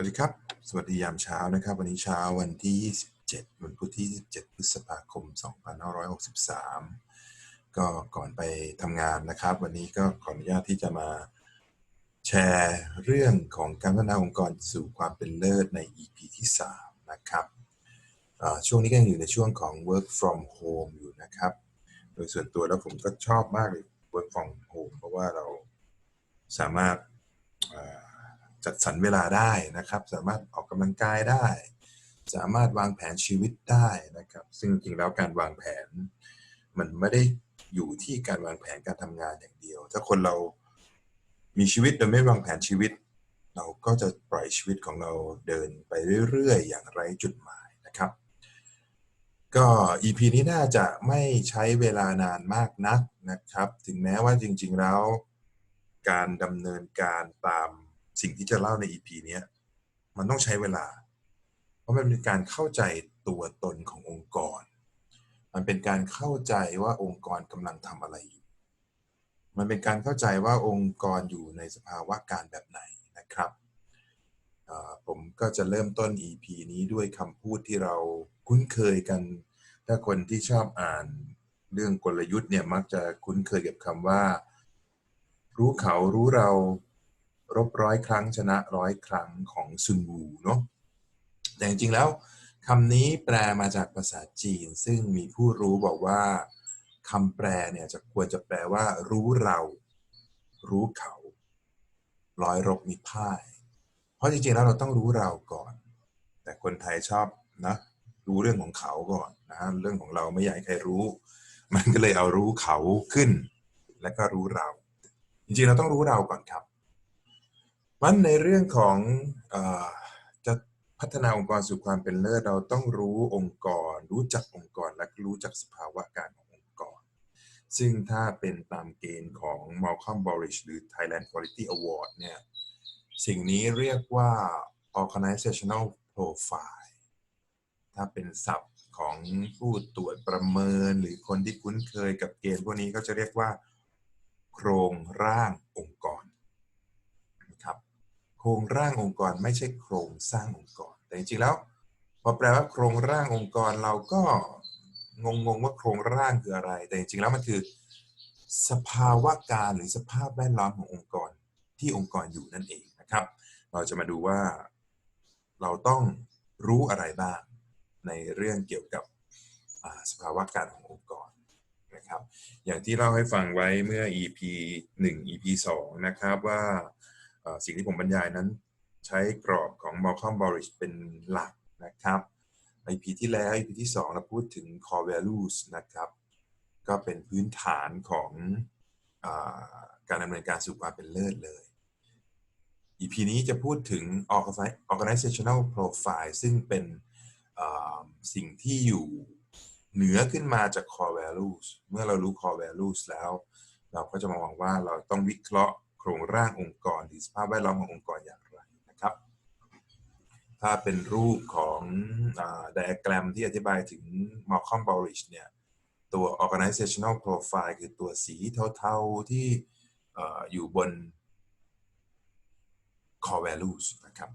วัสดีครับ สวัสดียามเช้านะครับ วันนี้เช้าวันที่ 27 วันพุธที่ 27 พฤษภาคม 2563 ก็ก่อนไปทำงานนะครับ วันนี้ก็ขออนุญาตที่จะมาแชร์เรื่องของการพัฒนาองค์กรสู่ความเป็นเลิศใน EP ที่ 3 นะครับ ช่วงนี้ก็ยังอยู่ในช่วงของ work from home อยู่นะครับ โดยส่วนตัวแล้วผมก็ชอบมากเลย work from home เพราะว่าเราสามารถ จัดสรรเวลาได้นะครับ สามารถออกกำลังกายได้ สามารถวางแผนชีวิตได้นะครับ ซึ่งจริงๆแล้วการวางแผน มันไม่ได้อยู่ที่การวางแผนการทำงานอย่างเดียว ถ้าคนเรามีชีวิตโดยไม่วางแผนชีวิต เราก็จะปล่อยชีวิตของเราเดินไปเรื่อยๆ อย่างไร้จุดหมายนะครับ ก็ EP นี้น่าจะไม่ใช้เวลานานมากนักนะครับ ถึงแม้ว่าจริงๆแล้วการดำเนินการตาม สิ่งที่จะเล่าใน EP เนี้ยมันต้องใช้เวลา เพราะมันเป็นการเข้าใจตัวตนขององค์กร มันเป็นการเข้าใจว่าองค์กรกำลังทำอะไรอยู่ มันเป็นการเข้าใจว่าองค์กรอยู่ในสภาวะการแบบไหนนะครับผมก็จะเริ่มต้น EP นี้ด้วยคำพูดที่เราคุ้นเคยกัน ถ้าคนที่ชอบอ่านเรื่องกลยุทธ์เนี่ยมักจะคุ้นเคยกับคำว่า รู้เขารู้เรา รบร้อยครั้งชนะร้อยครั้งของซุนวูเนาะแต่จริงๆแล้วคำนี้แปลมาจากภาษาจีน ซึ่งมีผู้รู้บอกว่าคำแปลเนี่ยจะควรจะแปลว่า รู้เรา รู้เขา ร้อยรบมีพ่าย เพราะจริงๆแล้วเราต้องรู้เราก่อน แต่คนไทยชอบนะรู้เรื่องของเขาก่อนนะเรื่องของเราไม่อยากให้ใครรู้ มันก็เลยเอารู้เขาขึ้น แล้วก็รู้เรา จริงๆเราต้องรู้เราก่อนครับ มันในเรื่องของเออจะพัฒนาองค์กรสู่ความเป็นเลิศเราต้องรู้องค์กร รู้จักองค์กรและรู้จักสภาวะการขององค์กร ซึ่งถ้าเป็นตามเกณฑ์ของ Malcolm Borish หรือ Thailand Quality Award เนี่ยสิ่งนี้เรียกว่า organizational profile ถ้าเป็นศัพท์ของผู้ตรวจประเมินหรือคนที่คุ้นเคยกับเกณฑ์พวกนี้ก็จะเรียกว่า โครงร่างองค์กร รงร่างองค์กรไม่ใช่โครงสร้างองค์กร แต่จริงๆแล้ว พอแปลว่าโครงร่างองค์กรเราก็งงๆว่าโครงร่างคืออะไร แต่จริงๆแล้วมันคือสภาวะการหรือสภาพแวดล้อมขององค์กรที่องค์กรอยู่นั่นเองนะครับ เราจะมาดูว่าเราต้องรู้อะไรบ้างในเรื่องเกี่ยวกับสภาวะการขององค์กรนะครับ อย่างที่เล่าให้ฟังไว้เมื่อ EP 1 EP 2 นะครับว่า สิ่งที่ผมบรรยายนั้น ใช้กรอบของ Malcolm Borish เป็นหลักนะครับ EP ที่แล้ว EP ที่ 2 เราพูดถึง core values นะครับ ก็เป็นพื้นฐานของอการดำเนินการสู่ความเป็นเลิศเลย EP นี้จะพูดถึง organizational profile ซึ่งเป็นสิ่งที่อยู่เหนือขึ้นมาจาก core values เมื่อเรารู้ core values แล้ว เราก็จะมามองว่าเราต้องวิเคราะห์ รงร่างองค์กรหรือสภาพแวดล้อมขององค์กรอย่างไรนะครับ ถ้าเป็นรูปของไดอะแกรมที่อธิบายถึง Malcolm Borish เนี่ยตัว organizational profile คือตัวสีเทาๆที่เอ่ออยู่บน core values นะครับ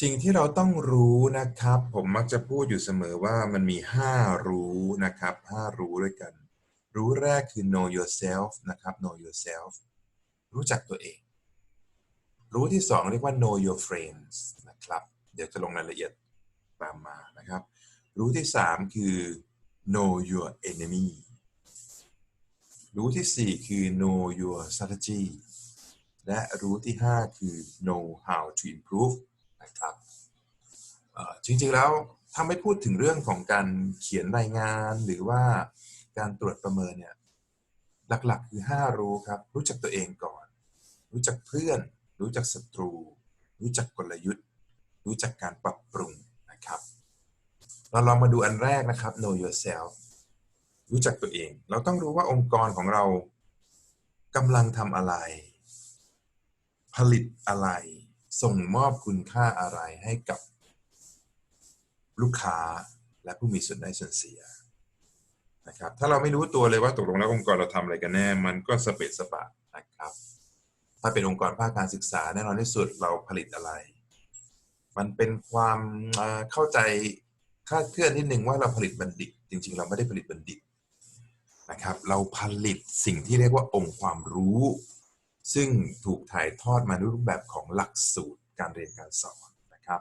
สิ่งที่เราต้องรู้นะครับ ผมมักจะพูดอยู่เสมอว่ามันมี 5 รู้นะครับ 5 รู้ด้วยกัน รู้แรกคือ know yourself นะครับ know yourself รู้จักตัวเอง รู้ที่2เรียกว่า know your friends นะครับ เดี๋ยวจะลงรายละเอียดตามมานะครับ รู้ที่3คือ know your enemy รู้ที่4คือ know your strategy และรู้ที่5คือ know how to improve นะครับจริงๆแล้วถ้าไม่พูดถึงเรื่องของการเขียนรายงานหรือว่า การตรวจประเมินเนี่ยหลักๆ คือ 5 รู้ครับ รู้จักตัวเองก่อน รู้จักเพื่อน รู้จักศัตรู รู้จักกลยุทธ์ รู้จักการปรับปรุงนะครับ เราลองมาดูอันแรกนะครับ know yourself รู้จักตัวเอง เราต้องรู้ว่าองค์กรของเรากำลังทำอะไร ผลิตอะไร ส่งมอบคุณค่าอะไรให้กับลูกค้าและผู้มีส่วนได้ส่วนเสีย นะครับถ้าเราไม่รู้ตัวเลยว่าตกลงแล้วองค์กรเราทำอะไรกันแน่ มันก็สเปะสปะนะครับ ถ้าเป็นองค์กรภาคการศึกษาแน่นอนที่สุดเราผลิตอะไร มันเป็นความเข้าใจคาดเคลื่อนนิดหนึ่งว่าเราผลิตบัณฑิต จริง ๆ เราไม่ได้ผลิตบัณฑิตนะครับ เราผลิตสิ่งที่เรียกว่าองค์ความรู้ ซึ่งถูกถ่ายทอดมาในรูปแบบของหลักสูตรการเรียนการสอนนะครับ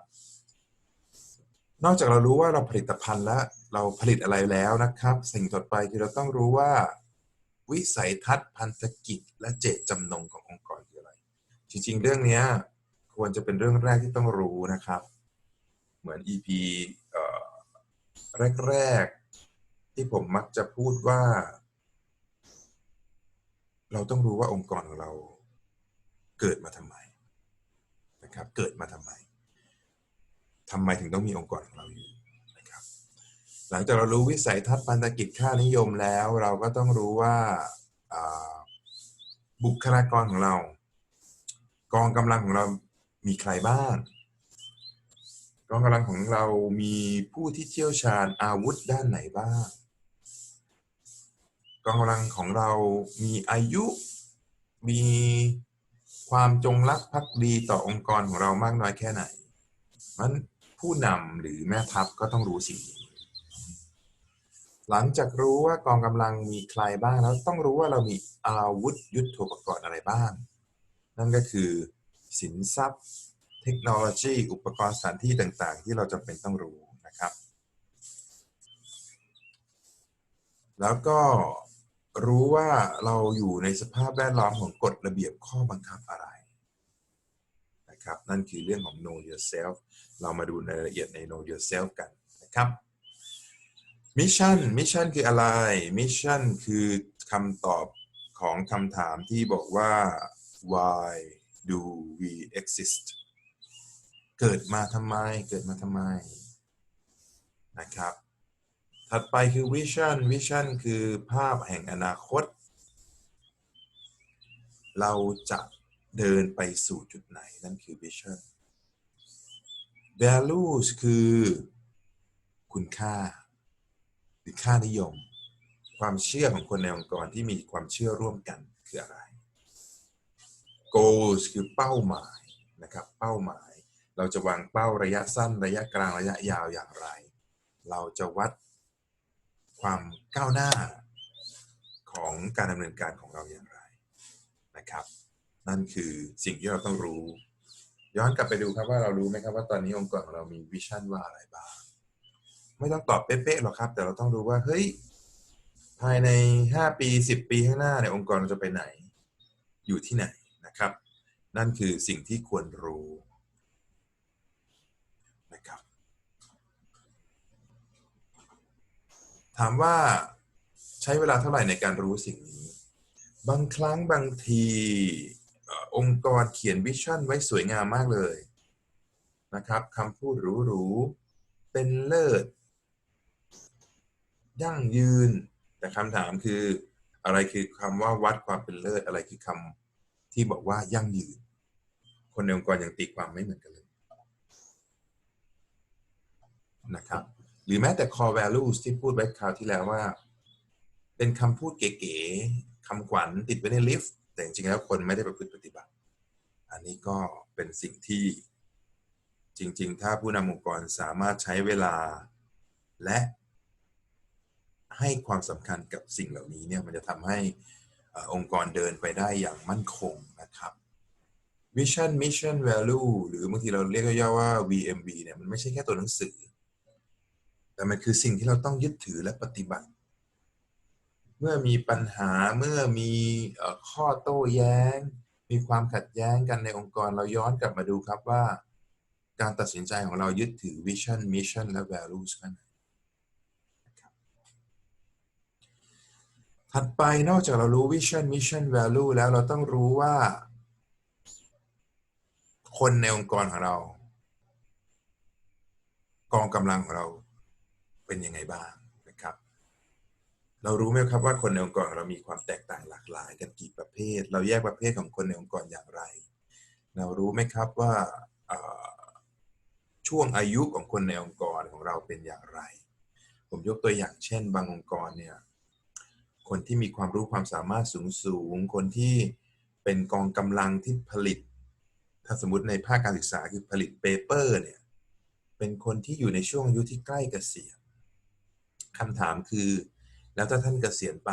นอกจากเรารู้ว่าเราผลิตภัณฑ์และ เราผลิตอะไรแล้วนะครับ สิ่งต่อไปคือเราต้องรู้ว่า วิสัยทัศน์พันธกิจ และเจตจำนงขององค์กรคืออะไร จริงๆ เรื่องนี้ควรจะเป็นเรื่องแรกที่ต้องรู้นะครับ เหมือน EP อแรกๆ ที่ผมมักจะพูดว่า เราต้องรู้ว่าองค์กรของเราเกิดมาทำไมนะครับ เกิดมาทำไมทำไมถึงต้องมีองค์กรของเราอยู่ หลังจากเรารู้วิสัยทัศน์พันธกิจค่านิยมแล้ว เราก็ต้องรู้ว่าบุคลากรของเรา กองกำลังของเรามีใครบ้าง กองกำลังของเรามีผู้ที่เชี่ยวชาญอาวุธด้านไหนบ้าง กองกำลังของเรามีอายุ มีความจงรักภักดีต่อองค์กรของเรามากน้อยแค่ไหนมันผู้นำหรือแม่ทัพก็ต้องรู้สิ่งนี้ หลังจากรู้ว่ากองกำลังมีใครบ้างแล้วต้องรู้ว่าเรามีอาวุธยุทโธปกรณ์อะไรบ้าง นั่นก็คือ สินทรัพย์ เทคโนโลยี อุปกรณ์สถานที่ต่างๆ ที่เราจำเป็นต้องรู้นะครับ แล้วก็รู้ว่าเราอยู่ในสภาพแวดล้อมของกฎระเบียบข้อบังคับอะไรนะครับนั่นคือเรื่องของ know yourself เรามาดูในรายละเอียดใน know yourself กันนะครับ มิชชั่นมิชชั่นคืออะไร มิชชั่นคือคำตอบของคำถามที่บอกว่า why do we exist เกิดมาทำไม เกิดมาทำไม นะครับ ถัดไปคือ vision vision คือภาพแห่งอนาคต เราจะเดินไปสู่จุดไหน นั่นคือ vision values คือคุณค่า หรือค่านิยม ความเชื่อของคนในองค์กรที่มีความเชื่อร่วมกันคืออะไร goals คือเป้าหมายนะครับเป้าหมาย เราจะวางเป้าระยะสั้น ระยะกลางระยะยาวอย่างไร เราจะวัดความก้าวหน้าของการดำเนินการของเราอย่างไรนะครับ นั่นคือสิ่งที่เราต้องรู้ ย้อนกลับไปดูครับว่าเรารู้ไหมครับว่าตอนนี้องค์กรของเรามีวิชั่นว่าอะไรบ้าง ไม่ต้องตอบเป๊ะๆหรอกครับ แต่เราต้องรู้ว่าเฮ้ยภายใน 5 ปี 10 ปีข้างหน้าเนี่ยองค์กรเราจะไปไหน อยู่ที่ไหนนะครับ นั่นคือสิ่งที่ควรรู้นะครับ ถามว่าใช้เวลาเท่าไหร่ในการรู้สิ่งนี้ บางครั้งบางทีองค์กรเขียนวิชั่นไว้สวยงามมากเลยนะครับคำพูดหรูๆเป็นเลิศ ยั่งยืน แต่คำถามคืออะไรคือคำว่าวัดความเป็นเลิศอะไรคือคำที่บอกว่ายั่งยืน คนในองค์กรยังตีความไม่เหมือนกันเลยนะครับ หรือแม้แต่ core values ที่พูดไว้คราวที่แล้วว่า เป็นคำพูดเก๋ๆคำขวัญติดไว้ในลิฟต์แต่จริงๆแล้วคนไม่ได้ประพฤติปฏิบัติ อันนี้ก็เป็นสิ่งที่จริง ๆ ถ้าผู้นำองค์กรสามารถใช้เวลา และ ให้ความสำคัญกับสิ่งเหล่านี้เนี่ยมันจะทำให้องค์กรเดินไปได้อย่างมั่นคงนะครับ Vision Mission Value หรือบางทีเราเรียกย่อๆว่า VMV เนี่ยมันไม่ใช่แค่ตัวหนังสือ แต่มันคือสิ่งที่เราต้องยึดถือและปฏิบัติ เมื่อมีปัญหาเมื่อมีข้อโต้แย้ง มีความขัดแย้งกันในองค์กร เราย้อนกลับมาดูครับว่า การตัดสินใจของเรายึดถือ Vision Mission และ Values กันไหน ถัดไปนอกจากเรารู้ Vision Mission Value แล้วเราต้องรู้ว่า คนในองค์กรของเรา กองกำลังของเราเป็นยังไงบ้างนะครับ เรารู้ไหมครับว่าคนในองค์กรเรามีความแตกต่างหลากหลาย กันกี่ประเภท เราแยกประเภทของคนในองค์กรอย่างไร เรารู้ไหมครับว่าช่วงอายุของคนในองค์กรของเราเป็นอย่างไร ผมยกตัวอย่างเช่น บางองค์กรเนี่ย คนที่มีความรู้ความสามารถสูงสูง คนที่เป็นกองกำลังที่ผลิต ถ้าสมมติในภาคการศึกษาคือผลิตเปเปอร์เนี่ย เป็นคนที่อยู่ในช่วงอายุที่ใกล้เกษียณคำถามคือ แล้วถ้าท่านเกษียณไป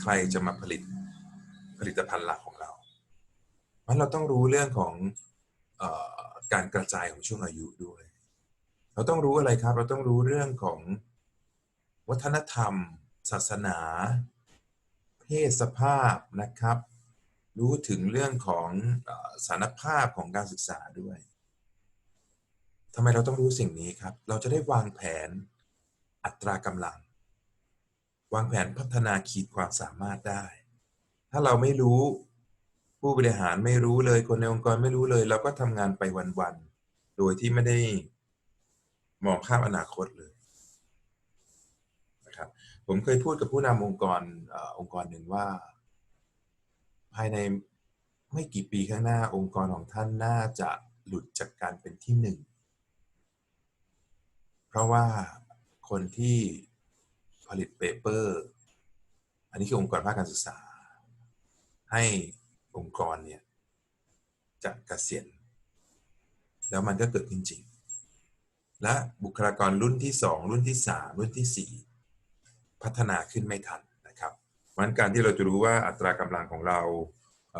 ใครจะมาผลิตผลิตภัณฑ์หลักของเราเพราะเราต้องรู้เรื่องของออการกระจายของช่วงอายุด้วย เราต้องรู้อะไรครับ เราต้องรู้เรื่องของวัฒนธรรม ศาสนา เพศสภาพนะครับ รู้ถึงเรื่องของสารภาพของการศึกษาด้วยทำไมเราต้องรู้สิ่งนี้ครับ เราจะได้วางแผนอัตรากำลัง วางแผนพัฒนาขีดความสามารถได้ ถ้าเราไม่รู้ผู้บริหารไม่รู้เลยคนในองค์กรไม่รู้เลย เราก็ทำงานไปวันๆโดยที่ไม่ได้มองข้ามอนาคตเลย ผมเคยพูดกับผู้นำองค์กรอองค์กรหนึ่งว่า ภายในไม่กี่ปีข้างหน้าองค์กรของท่านน่าจะหลุดจากการเป็นที่หนึ่ง เพราะว่าคนที่ผลิตเปเปอร์ อันนี้คือองค์กรภาคการศึกษา ให้องค์กรเนี่ยจะเกษียณแล้วมันก็เกิดขึ้นจริง และบุคลากรรุ่นที่ 2 รุ่นที่ 3 รุ่นทีสี่ พัฒนาขึ้นไม่ทันนะครับเพราะฉะนั้นการที่เราจะรู้ว่าอัตรากำลังของเรา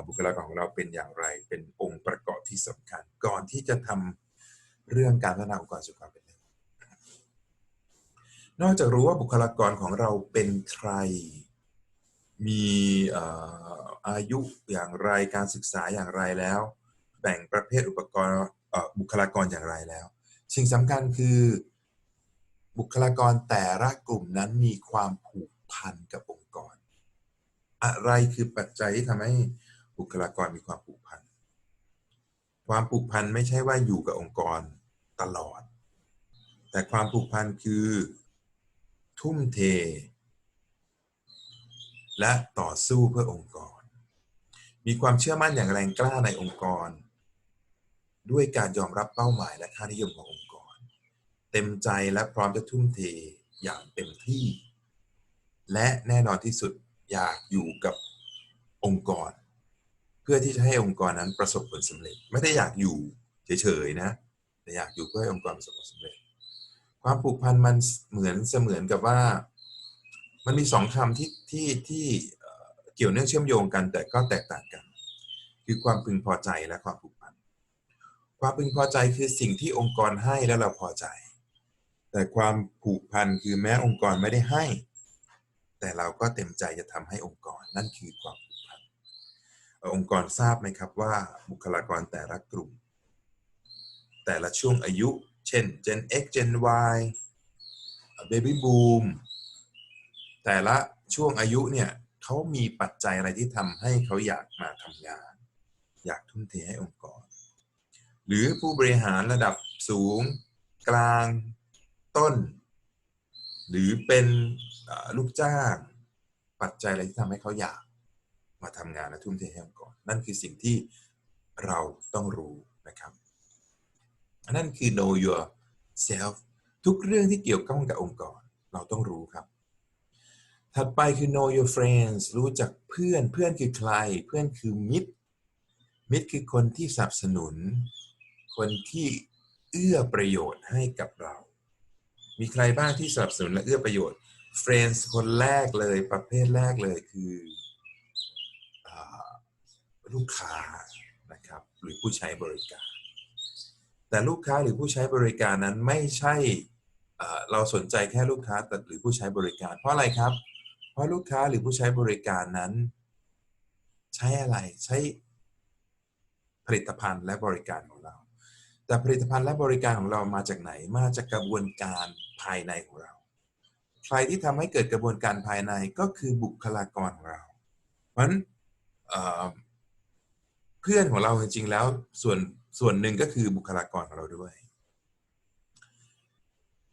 บุคลากรของเราเป็นอย่างไร เป็นองค์ประกอบที่สำคัญ ก่อนที่จะทำเรื่องการพัฒนาองค์กรสู่ความเป็นเลิศนอกจากรู้ว่าบุคลากรของเราเป็นใคร มีอายุอย่างไรการศึกษาอย่างไรแล้ว แบ่งประเภทอุปกรณ์บุคลากรอย่างไรแล้ว สิ่งสำคัญคือ บุคลากรแต่ละกลุ่มนั้นมีความผูกพันกับองค์กร อะไรคือปัจจัยที่ทำให้บุคลากรมีความผูกพัน ความผูกพันไม่ใช่ว่าอยู่กับองค์กรตลอด แต่ความผูกพันคือ ทุ่มเท และต่อสู้เพื่อองค์กร มีความเชื่อมั่นอย่างแรงกล้าในองค์กร ด้วยการยอมรับเป้าหมายและค่านิยมขององ เต็มใจและพร้อมจะทุ่มเทอย่างเต็มที่ และแน่นอนที่สุดอยากอยู่กับองค์กร เพื่อที่จะให้องค์กรนั้นประสบผลสำเร็จ ไม่ได้อยากอยู่เฉยๆนะแต่อยากอยู่เพื่อให้องค์กรประสบผลสำเร็จ ความผูกพันมันเหมือนเสมือนกับว่า มันมีสองคำที่ที่ที่เกี่ยวเนื่องเชื่อมโยงกันแต่ก็แตกต่างกัน คือความพึงพอใจและความผูกพัน ความพึงพอใจคือสิ่งที่องค์กรให้แล้วเราพอใจ แต่ความผูกพันคือแม้องค์กรไม่ได้ให้ แต่เราก็เต็มใจจะทำให้องค์กรนั่นคือความผูกพันองค์กรทราบไหมครับว่าบุคลากรแต่ละกลุ่ม แต่ละช่วงอายุ เช่น Gen X Gen Y Baby Boom แต่ละช่วงอายุเนี่ยเขามีปัจจัยอะไรที่ทำให้เขาอยากมาทำงาน อยากทุ่มเทให้องค์กร หรือผู้บริหารระดับสูง กลาง ต้น หรือเป็นลูกจ้างปัจจัยอะไรที่ทำให้เขาอยากมาทำงานและทุ่มเทให้องค์กรนั่นคือสิ่งที่เราต้องรู้นะครับนั่นคือ know yourself ทุกเรื่องที่เกี่ยวข้องกับองค์กร เราต้องรู้ครับ ถัดไปคือ know your friends รู้จักเพื่อนเพื่อนคือใคร เพื่อนคือมิตร มิตรคือคนที่สนับสนุน คนที่เอื้อประโยชน์ให้กับเรา มีใครบ้างที่สนับสนุนและเอื้อประโยชน์ friends คนแรกเลยประเภทแรกเลยคืออลูกค้านะครับหรือผู้ใช้บริการ แต่ลูกค้าหรือผู้ใช้บริการนั้นไม่ใช่เอ่อเราสนใจแค่ลูกค้าแต่หรือผู้ใช้บริการ เพราะอะไรครับ เพราะลูกค้าหรือผู้ใช้บริการนั้น ใช้อะไรใช้ผลิตภัณฑ์และบริการของเรา แต่ผลิตภัณฑ์และบริการของเรามาจากไหนมาจากกระบวนการ ภายในของเรา ใครที่ทำให้เกิดกระบวนการภายในก็คือบุคลากรของเรา เพราะฉะนั้นเพื่อนของเราจริงๆแล้วส่วนส่วนหนึ่งก็คือบุคลากรของเราด้วย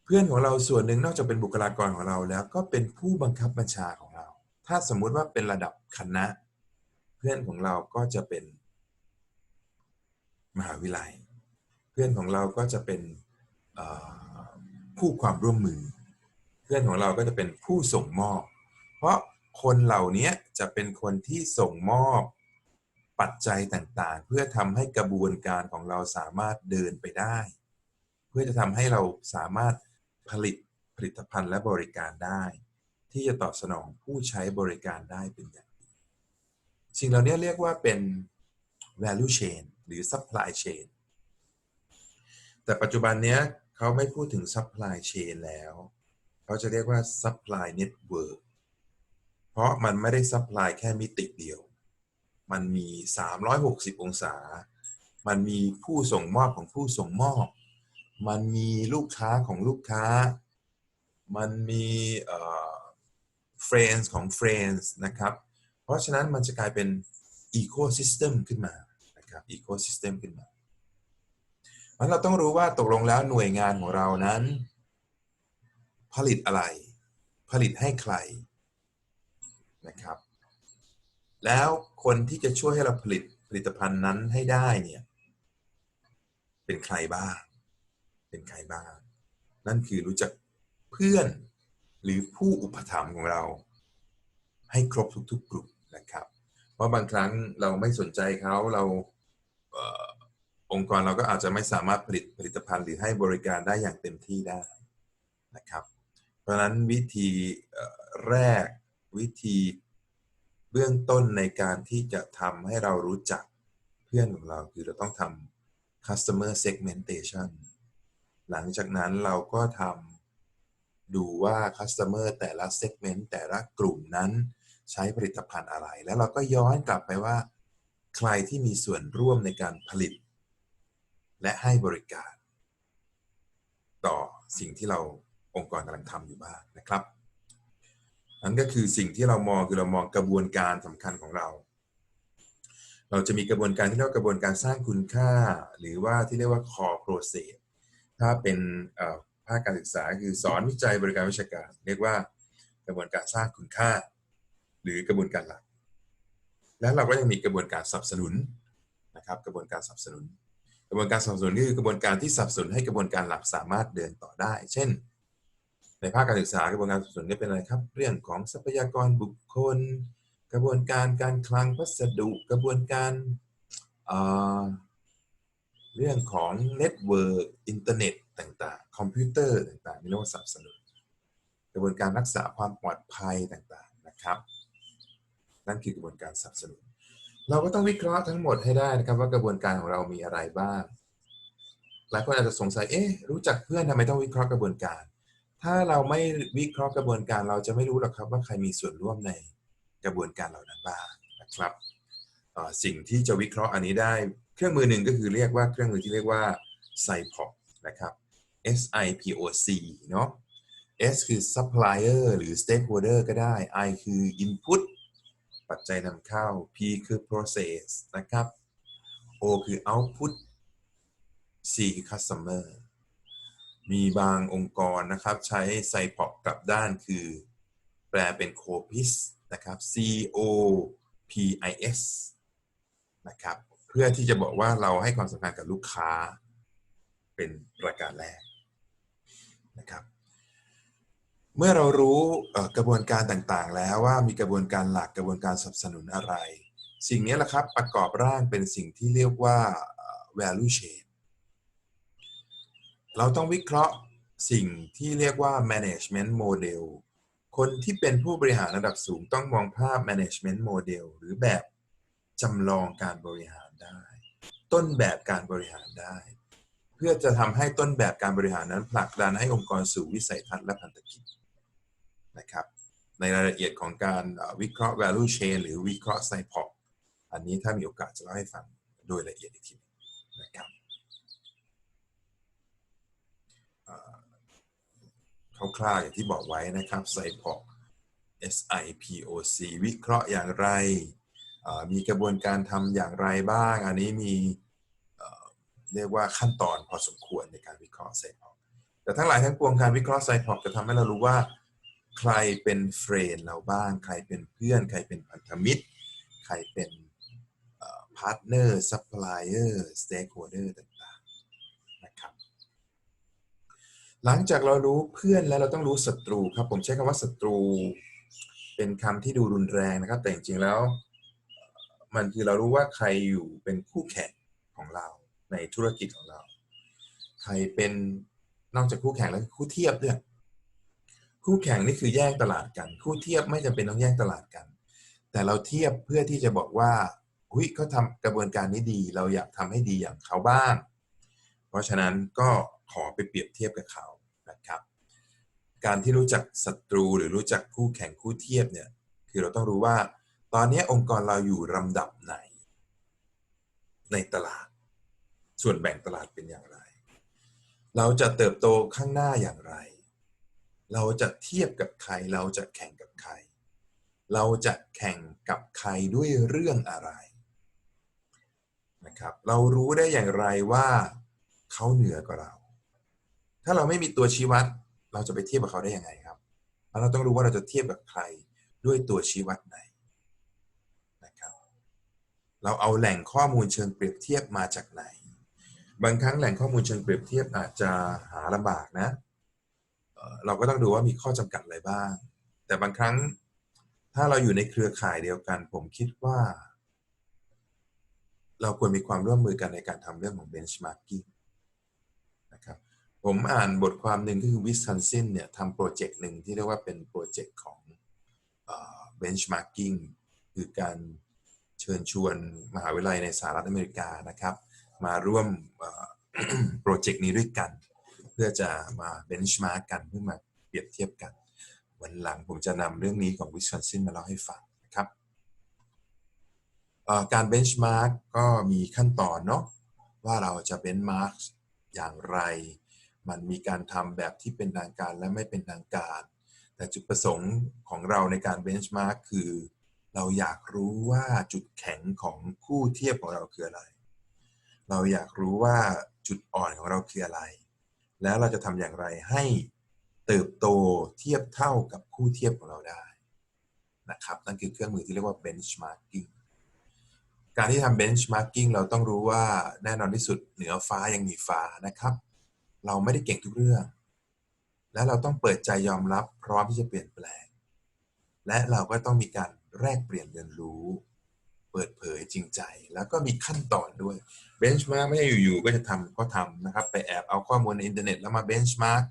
เพื่อนของเราส่วนหนึ่งนอกจากเป็นบุคลากรของเราแล้วก็เป็นผู้บังคับบัญชาของเรา ถ้าสมมุติว่าเป็นระดับคณะ เพื่อนของเราก็จะเป็นมหาวิทยาลัย เพื่อนของเราก็จะเป็นอ ผู้ความร่วมมือ เพื่อนของเราก็จะเป็นผู้ส่งมอบ เพราะคนเหล่านี้จะเป็นคนที่ส่งมอบปัจจัยต่างๆ เพื่อทำให้กระบวนการของเราสามารถเดินไปได้ เพื่อจะทำให้เราสามารถผลิตผลิตภัณฑ์และบริการได้ ที่จะตอบสนองผู้ใช้บริการได้เป็นอย่างดีสิ่งเหล่านี้เรียกว่าเป็น value chain หรือ supply chain แต่ปัจจุบันเนี้ย เขาไม่พูดถึง supply chain แล้ว เขาจะเรียกว่า supply network เพราะมันไม่ได้ supply แค่มิติเดียว มันมี 360 องศา มันมีผู้ส่งมอบของผู้ส่งมอบ มันมีลูกค้าของลูกค้า มันมีเอ่อ friends ของ friends นะครับ เพราะฉะนั้นมันจะกลายเป็น ecosystem ขึ้นมานะครับ ecosystem ขึ้นมา เพราะเราต้องรู้ว่าตกลงแล้วหน่วยงานของเรานั้น ผลิตอะไร ผลิตให้ใครนะครับ แล้วคนที่จะช่วยให้เราผลิตผลิตภัณฑ์นั้นให้ได้เนี่ยเป็นใครบ้าง เป็นใครบ้าง นั่นคือรู้จักเพื่อนหรือผู้อุปถัมภ์ของเรา ให้ครบทุกๆกลุ่มนะครับ เพราะบางครั้งเราไม่สนใจเขาเราเองค์กรเราก็อาจจะไม่สามารถผลิตผลิตภัณฑ์หรือให้บริการได้อย่างเต็มที่ได้นะครับ เพราะฉะนั้นวิธีแรกวิธีเบื้องต้นในการที่จะทำให้เรารู้จักเพื่อนของเราคือเราต้องทำ customer segmentation หลังจากนั้นเราก็ทำดูว่า customer แต่ละ segment แต่ละกลุ่มนั้นใช้ผลิตภัณฑ์อะไร แล้วเราก็ย้อนกลับไปว่า ใครที่มีส่วนร่วมในการผลิต และให้บริการ ต่อสิ่งที่เราองค์กรกำลังทำอยู่บ้างนะครับนั่นก็คือสิ่งที่เรามองคือเรามองกระบวนการสำคัญของเรา เราจะมีกระบวนการที่เรียกว่ากระบวนการสร้างคุณค่า หรือว่าที่เรียกว่า core process ถ้าเป็นภาคการศึกษาคือสอนวิจัยบริการวิชาการ เรียกว่ากระบวนการสร้างคุณค่า หรือกระบวนการหลัก แล้วเราก็ยังมีกระบวนการสนับสนุนนะครับ กระบวนการสนับสนุน กระบวนการสนับสนุนคือกระบวนการที่สนับสนุนให้กระบวนการหลักสามารถเดินต่อได้ เช่น ในภาคการศึกษากระบวนการสนับสนุนนี่เป็นอะไรครับ เรื่องของทรัพยากรบุคคล กระบวนการการคลังพัสดุ กระบวนการเเรื่องของเน็ตเวิร์กอินเทอร์เน็ตต่างๆ คอมพิวเตอร์ต่างๆนี่เรียกว่าสนับสนุน กระบวนการรักษาความปลอดภัยต่างๆนะครับ นั่นคือกระบวนการสนับสนุน เราก็ต้องวิเคราะห์ทั้งหมดให้ได้นะครับว่ากระบวนการของเรามีอะไรบ้าง หลายคนอาจจะสงสัย เอ๊ะ รู้จักเพื่อนทำไมต้องวิเคราะห์กระบวนการ ถ้าเราไม่วิเคราะห์กระบวนการ เราจะไม่รู้หรอกครับว่าใครมีส่วนร่วมในกระบวนการเหล่านั้นบ้างนะครับ สิ่งที่จะวิเคราะห์อันนี้ได้ เครื่องมือหนึ่งก็คือเรียกว่าเครื่องมือที่เรียกว่า SIPOC นะครับ S I P O C เนาะ S คือ supplier หรือ stakeholder ก็ได้ I คือ input ปัจจัยนำเข้า P คือ process นะครับ O คือ output C คือ customer มีบางองค์กรนะครับ ใช้ไซพอกกลับด้านคือ แปลเป็น COPIS นะครับ C O P I S นะครับ เพื่อที่จะบอกว่าเราให้ความสำคัญกับลูกค้า เป็นประการแรกนะครับ เมื่อเรารู้กระบวนการต่างๆ แล้วว่ามีกระบวนการหลักกระบวนการสนับสนุนอะไร สิ่งนี้แหละครับประกอบร่างเป็นสิ่งที่เรียกว่า value chain เราต้องวิเคราะห์สิ่งที่เรียกว่า management model คนที่เป็นผู้บริหารระดับสูงต้องมองภาพ management model หรือแบบจำลองการบริหารได้ ต้นแบบการบริหารได้ เพื่อจะทำให้ต้นแบบการบริหารนั้นผลักดันให้องค์กรสู่วิสัยทัศน์และพันธกิจ นะครับ ในรายละเอียดของการวิเคราะห์ value chain หรือวิเคราะห์ SIPOC อันนี้ถ้ามีโอกาสจะเล่าให้ฟังโดยละเอียดอีกทีนะครับเอ่อคร่าวๆอย่างที่บอกไว้นะครับ SIPOC S I P O C วิเคราะห์อย่างไร มีกระบวนการทำอย่างไรบ้าง อันนี้มีเรียกว่าขั้นตอนพอสมควรในการวิเคราะห์ SIPOC แต่ทั้งหลายทั้งปวงการวิเคราะห์ SIPOC จะทำให้เรารู้ว่า ใครเป็นเฟรนเราบ้าง ใครเป็นเพื่อน ใครเป็นพันธมิตร ใครเป็นพาร์ทเนอร์ซัพพลายเออร์สเต็กโฮเดอร์ต่างๆนะครับหลังจากเรารู้เพื่อนแล้วเราต้องรู้ศัตรูครับ ผมใช้คำว่าศัตรู เป็นคำที่ดูรุนแรงนะครับ แต่จริงๆแล้ว มันคือเรารู้ว่าใครอยู่เป็นคู่แข่งของเราในธุรกิจของเรา ใครเป็นนอกจากคู่แข่งแล้วคู่เทียบด้วย คู่แข่งนี่คือแย่งตลาดกัน คู่เทียบไม่จำเป็นต้องแย่งตลาดกัน แต่เราเทียบเพื่อที่จะบอกว่าหุยเขาทำกระบวนการนี้ดี เราอยากทำให้ดีอย่างเขาบ้าง เพราะฉะนั้นก็ขอไปเปรียบเทียบกับเขานะครับ การที่รู้จักศัตรูหรือรู้จักคู่แข่งคู่เทียบเนี่ยคือเราต้องรู้ว่า ตอนนี้องค์กรเราอยู่ลำดับไหน ในตลาด ส่วนแบ่งตลาดเป็นอย่างไร เราจะเติบโตข้างหน้าอย่างไร เราจะเทียบกับใคร เราจะแข่งกับใคร เราจะแข่งกับใครด้วยเรื่องอะไรนะครับ เรารู้ได้อย่างไรว่าเขาเหนือกว่าเรา ถ้าเราไม่มีตัวชี้วัด เราจะไปเทียบกับเขาได้ยังไงครับ เราต้องรู้ว่าเราจะเทียบกับใครด้วยตัวชี้วัดไหนนะครับ เราเอาแหล่งข้อมูลเชิงเปรียบเทียบมาจากไหน บางครั้งแหล่งข้อมูลเชิงเปรียบเทียบอาจจะหาลำบากนะ เราก็ต้องดูว่ามีข้อจำกัดอะไรบ้าง แต่บางครั้งถ้าเราอยู่ในเครือข่ายเดียวกัน ผมคิดว่า เราควรมีความร่วมมือกันในการทำเรื่องของ benchmarking นะครับผมอ่านบทความหนึ่งก็คือวิสคอนซินเนี่ยทำโปรเจกต์หนึ่งที่เรียกว่าเป็นโปรเจกต์ของเอ่อ benchmarking คือการเชิญชวนมหาวิทยาลัยในสหรัฐอเมริกานะครับ มาร่วมโปรเจกต์นี้ด้วยกัน พื่อจะมา benchmark กันเพื่อมาเปรียบเทียบกัน วันหลังผมจะนำเรื่องนี้ของวิสคอนซินมาเล่าให้ฟังนะครับการ benchmark ก็มีขั้นตอนเนาะว่าเราจะ benchmark อย่างไร มันมีการทำแบบที่เป็นทางการและไม่เป็นทางการ แต่จุดประสงค์ของเราในการ benchmark คือเราอยากรู้ว่าจุดแข็งของคู่เทียบของเราคืออะไร เราอยากรู้ว่าจุดอ่อนของเราคืออะไร แล้วเราจะทำอย่างไรให้เติบโตเทียบเท่ากับคู่เทียบของเราได้นะครับนั่นคือเครื่องมือที่เรียกว่า benchmarking การที่ทำ benchmarking เราต้องรู้ว่าแน่นอนที่สุดเหนือฟ้ายังมีฟ้านะครับ เราไม่ได้เก่งทุกเรื่อง และเราต้องเปิดใจยอมรับพร้อมที่จะเปลี่ยนแปลง และเราก็ต้องมีการแลกเปลี่ยนเรียนรู้ ปิดเผยจริงใจ แล้วก็มีขั้นตอนด้วย benchmark ไม่ใช่อยู่ๆก็จะทำก็ทำนะครับ ไปแอบเอาข้อมูลในอินเทอร์เน็ตแล้วมา benchmark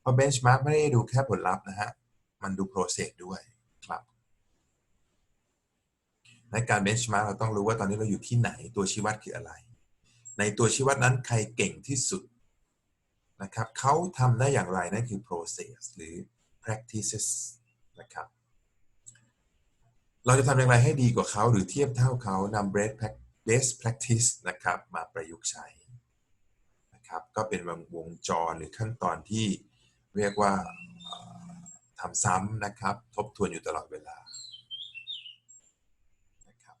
เพราะ benchmark ไม่ได้ดูแค่ผลลัพธ์นะฮะ มันดู process ด้วยครับในการ benchmark เราต้องรู้ว่าตอนนี้เราอยู่ที่ไหนตัวชี้วัดคืออะไร ในตัวชี้วัดนั้นใครเก่งที่สุดนะครับเขาทำได้อย่างไรนั่นคือ process หรือ practices นะครับ เราจะทำอย่างไรให้ดีกว่าเขาหรือเทียบเท่าเขานำ best prac- best practice นะครับมาประยุกต์ใช้นะครับก็เป็นวงวงจรหรือขั้นตอนที่เรียกว่าทำซ้ำนะครับ ทบทวนอยู่ตลอดเวลานะครับ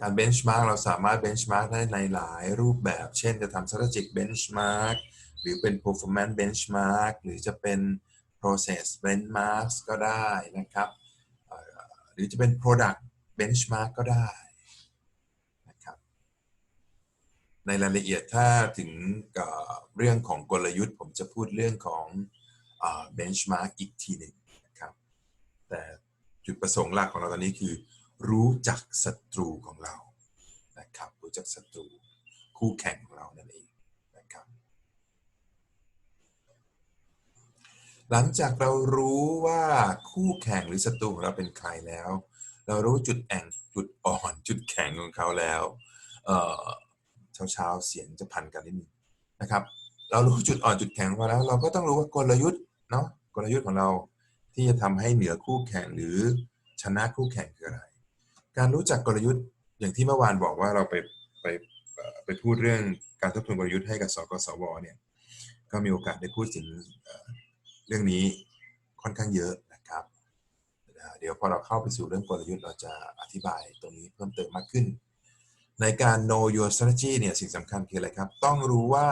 การ benchmark เราสามารถ benchmark ได้ในหลายรูปแบบ เช่นจะทำ strategic benchmark หรือเป็น performance benchmark หรือจะเป็น process benchmark ก็ได้นะครับ รือจะเป็น product benchmark ก็ได้นะครับในรายละเอียดถ้าถึงเรื่องของกลยุทธ์ ผมจะพูดเรื่องของอ benchmark อีกทีหนึ่งนะครับแต่จุดประสงค์หลักของเราตอนนี้คือ รู้จักศัตรูของเรานะครับรู้จักศัตรูคู่แข่งของเรานั่นเองนะครับ หลังจากเรารู้ว่าคู่แข่งหรือศัตรูของเราเป็นใครแล้ว เรารู้จุดแองจุดอ่อน จุดแข็งของเขาแล้วเช้าเช้าเสียงจะพันกันนิดนึงนะครับ เรารู้จุดอ่อนจุดแข็งของเราแล้ว เราก็ต้องรู้ว่ากลยุทธ์เนาะกลยุทธ์ของเราที่จะทำให้เหนือคู่แข่งหรือชนะคู่แข่งคืออะไร การรู้จักกลยุทธ์อย่างที่เมื่อวานบอกว่าเราไปไปไปพูดเรื่องการทบทวนกลยุทธ์ให้กับสกสวเนี่ยก็มีโอกาสได้พูดถึง เรื่องนี้ค่อนข้างเยอะนะครับ เดี๋ยวพอเราเข้าไปสู่เรื่องกลยุทธ์เราจะอธิบายตรงนี้เพิ่มเติมมากขึ้น ในการ know your strategy เนี่ยสิ่งสำคัญคืออะไรครับ ต้องรู้ว่า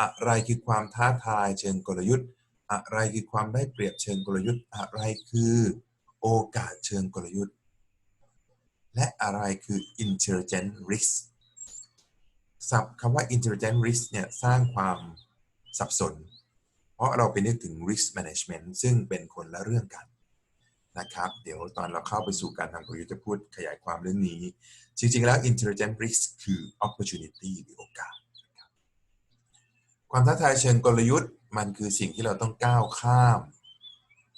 อะไรคือความท้าทายเชิงกลยุทธ์ อะไรคือความได้เปรียบเชิงกลยุทธ์ อะไรคือโอกาสเชิงกลยุทธ์ และอะไรคือ intelligent risk ศัพท์คำว่า intelligent risk เนี่ยสร้างความสับสน ราะเราไปนึกถึง risk management ซึ่งเป็นคนละเรื่องกันนะครับ เดี๋ยวตอนเราเข้าไปสู่การทำกลยุทธ์จะพูดขยายความเรื่องนี้ จริง ๆ แล้ว intelligent risk คือ opportunity หรือโอกาส ความท้าทายเชิงกลยุทธ์มันคือสิ่งที่เราต้องก้าวข้าม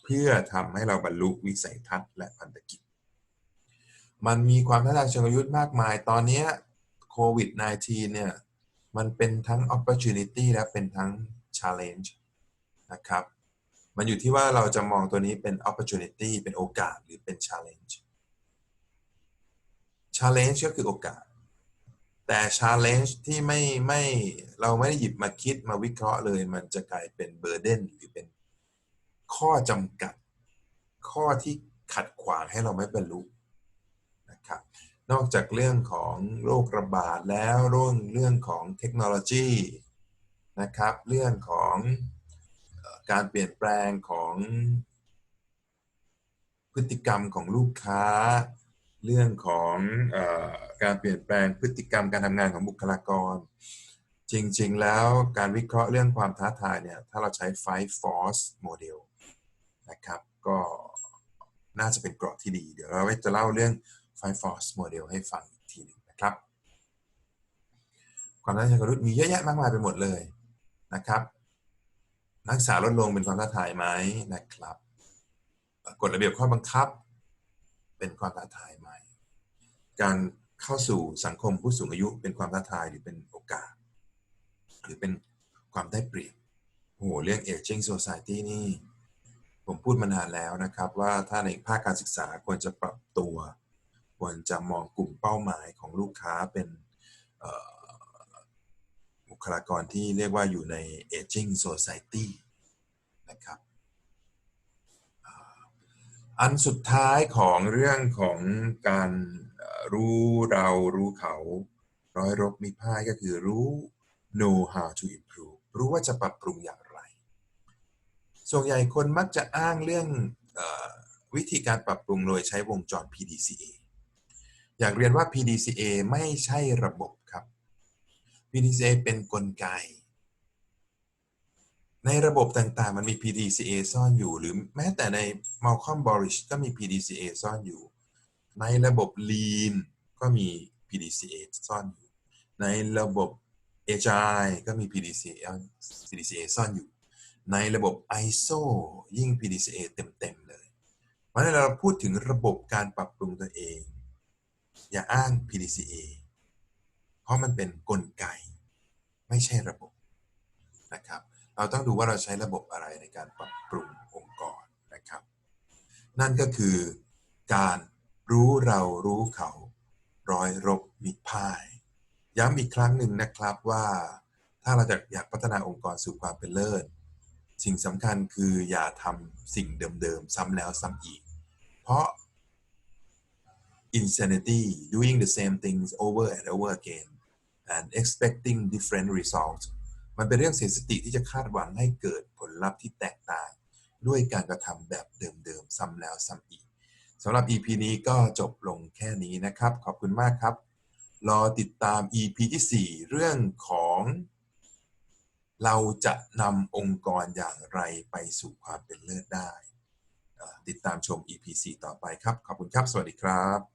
เพื่อทำให้เราบรรลุวิสัยทัศน์และพันธกิจ มันมีความท้าทายเชิงกลยุทธ์มากมาย ตอนนี้โควิด -19 เนี่ย มันเป็นทั้ง opportunity และเป็นทั้ง challenge นะครับ มันอยู่ที่ว่าเราจะมองตัวนี้เป็น opportunity เป็นโอกาสหรือเป็น challenge challenge ก็คือโอกาส แต่ challenge ที่ไม่ไม่เราไม่ได้หยิบมาคิดมาวิเคราะห์เลย มันจะกลายเป็น burden หรือเป็นข้อจำกัด ข้อที่ขัดขวางให้เราไม่บรรลุนะครับนอกจากเรื่องของโรคระบาดแล้วเรื่องเรื่องของเทคโนโลยีนะครับ เรื่องของ การเปลี่ยนแปลงของพฤติกรรมของลูกค้า เรื่องของอการเปลี่ยนแปลงพฤติกรรมการทำงานของบุคลากร จริง ๆ แล้วการวิเคราะห์เรื่องความท้าทายเนี่ย ถ้าเราใช้ Five Force Model นะครับ ก็น่าจะเป็นกรอบที่ดี เดี๋ยวเราจะเล่าเรื่อง Five Force Model ให้ฟังอีกทีหนึ่งนะครับ ความท้าทายกลยุทธ์มีเยอะแยะมากมายไปหมดเลยนะครับ นักศึกษาลดลงเป็นความท้าทายไหมนะครับกฎระเบียบข้อบังคับ เป็นความท้าทายไหมการเข้าสู่สังคมผู้สูงอายุเป็นความท้าทายหรือเป็นโอกาส หรือเป็นความได้เปรียบโอ้โหเรื่อง aging society นี่ผมพูดมานานแล้วนะครับ ว่าถ้าในภาคการศึกษาควรจะปรับตัว ควรจะมองกลุ่มเป้าหมายของลูกค้าเป็นเคลากรที่เรียกว่าอยู่ใน aging society นะครับอันสุดท้ายของเรื่องของการรู้เรารู้เขาร้อยรบมีพ่ายก็คือรู้ know how to improve รู้ว่าจะปรับปรุงอย่างไร ส่วนใหญ่คนมักจะอ้างเรื่องอวิธีการปรับปรุงโดยใช้วงจร PDCA อยากเรียนว่า PDCA ไม่ใช่ระบบ PDCA เป็นนกลไก ในระบบต่างๆ มันมี PDCA ซ่อนอยู่ หรือแม้แต่ใน Malcolm Borish ก็มี PDCA ซ่อนอยู่ ในระบบ Lean ก็มี PDCA ซ่อนอยู่ ในระบบ Agile ก็มี PDCA PDCA ซ่อนอยู่ ในระบบ ISO ยิ่ง PDCA เต็ม ๆ เลยเพราะฉะนั้นเราพูดถึงระบบการปรับปรุงตัวเอง อย่าอ้าง PDCA เพราะมันเป็นนกลไก ไม่ใช่ระบบนะครับ เราต้องดูว่าเราใช้ระบบอะไรในการปรับปรุงองค์กรนะครับ นั่นก็คือการรู้เรารู้เขาร้อยรบมิตรพ่าย ย้ำอีกครั้งหนึ่งนะครับว่าถ้าเราจะอยากพัฒนาองค์กรสู่ความเป็นเลิศ สิ่งสำคัญคืออย่าทำสิ่งเดิมๆ ซ้ำแล้วซ้ำอีก เพราะ insanity doing the same things over and over again and expecting different results มันเป็นเรื่องเสียสติที่จะคาดหวังให้เกิดผลลัพธ์ที่แตกต่าง ด้วยการกระทำแบบเดิมๆ ซ้ำแล้วซ้ำอีกสำหรับ EP นี้ก็จบลงแค่นี้นะครับ ขอบคุณมากครับ รอติดตาม EP ที่ 4 เรื่องของ เราจะนำองค์กรอย่างไรไปสู่ความเป็นเลิศได้ ติดตามชม EP 4 ต่อไปครับ ขอบคุณครับ สวัสดีครับ